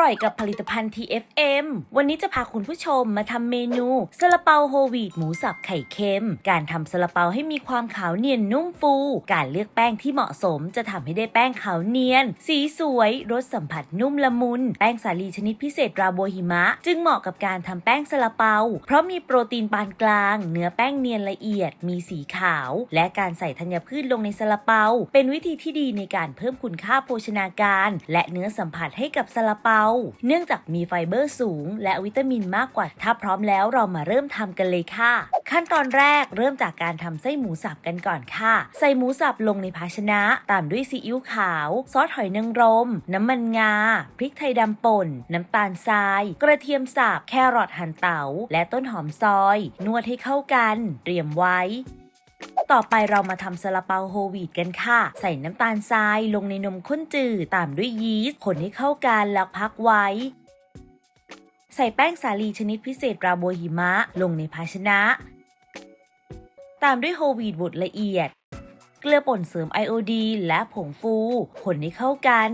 ร่อยกับผลิตภัณฑ์ TFM วันนี้จะพาคุณผู้ชมมาทำเมนูซาลาเปาโฮวีตหมูสับไข่เค็ม การทำซาลาเปาให้มีความขาวเนียนนุ่มฟู การเลือกแป้งที่เหมาะสม จะทำให้ได้แป้งขาวเนียน สีสวยรสสัมผัสนุ่มละมุน แป้งสาลีชนิดพิเศษราโบหิมะ จึงเหมาะกับการทำแป้งซาลาเปา เพราะมีโปรตีนปานกลาง เนื้อแป้งเนียนละเอียด มีสีขาว และการใส่ธัญพืชลงในซาลาเปา เป็นวิธีที่ดีในการเพิ่มคุณค่าโภชนาการ และเนื้อสัมผัสให้กับซาลาเปาเนื่องจากมีไฟเบอร์สูง และวิตามินมากกว่า ถ้าพร้อมแล้วเรามาเริ่มทำกันเลยค่ะ ขั้นตอนแรกเริ่มจากการทำไส้หมูสับกันก่อนค่ะ ใส่หมูสับลงในภาชนะ ตามด้วยซีอิ๊วขาว ซอสหอยนางรม น้ำมันงา พริกไทยดำป่น น้ำตาลทราย กระเทียมสับ แครอทหั่นเตาและต้นหอมซอย นวดให้เข้ากัน เตรียมไว้ ต่อไปเรามาทำซาลาเปาโฮวีตกันค่ะ ใส่น้ำตาลทรายลงในนมข้นจืดตามด้วยยีสต์คนให้เข้ากันแล้วพักไว้ ใส่แป้งสาลีชนิดพิเศษราโบหิมะลงในภาชนะ ตามด้วยโฮวีตบดละเอียด เกลือป่นเสริมไอโอดีนและผงฟูคนให้เข้ากัน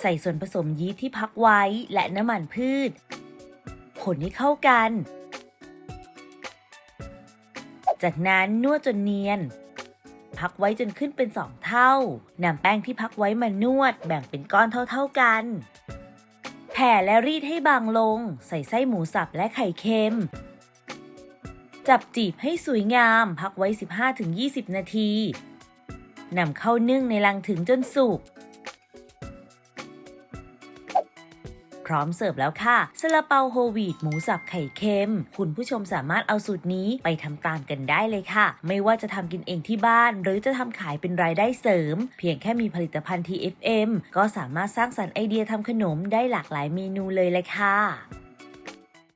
ใส่ส่วนผสมยีสต์ที่พักไว้และน้ำมันพืช คนให้เข้ากัน จากนั้นนวดจนเนียน พักไว้จนขึ้นเป็นสองเท่านำแป้งที่พักไว้มานวดแบ่งเป็นก้อนเท่าๆกันแผ่และรีดให้บางลง ใส่ไส้หมูสับและไข่เค็ม จับจีบให้สวยงาม พักไว้ 15-20 นาทีนำเข้านึ่งในลังถึงจนสุก พร้อมเสิร์ฟแล้วค่ะซาลาเปาโฮวีดหมูสับไข่เค็ม คุณผู้ชมสามารถเอาสูตรนี้ไปทำตามกันได้เลยค่ะ ไม่ว่าจะทำกินเองที่บ้าน หรือจะทำขายเป็นรายได้เสริม เพียงแค่มีผลิตภัณฑ์ TFM ก็สามารถสร้างสรรค์ไอเดียทำขนมได้หลากหลายเมนูเลยเลยค่ะ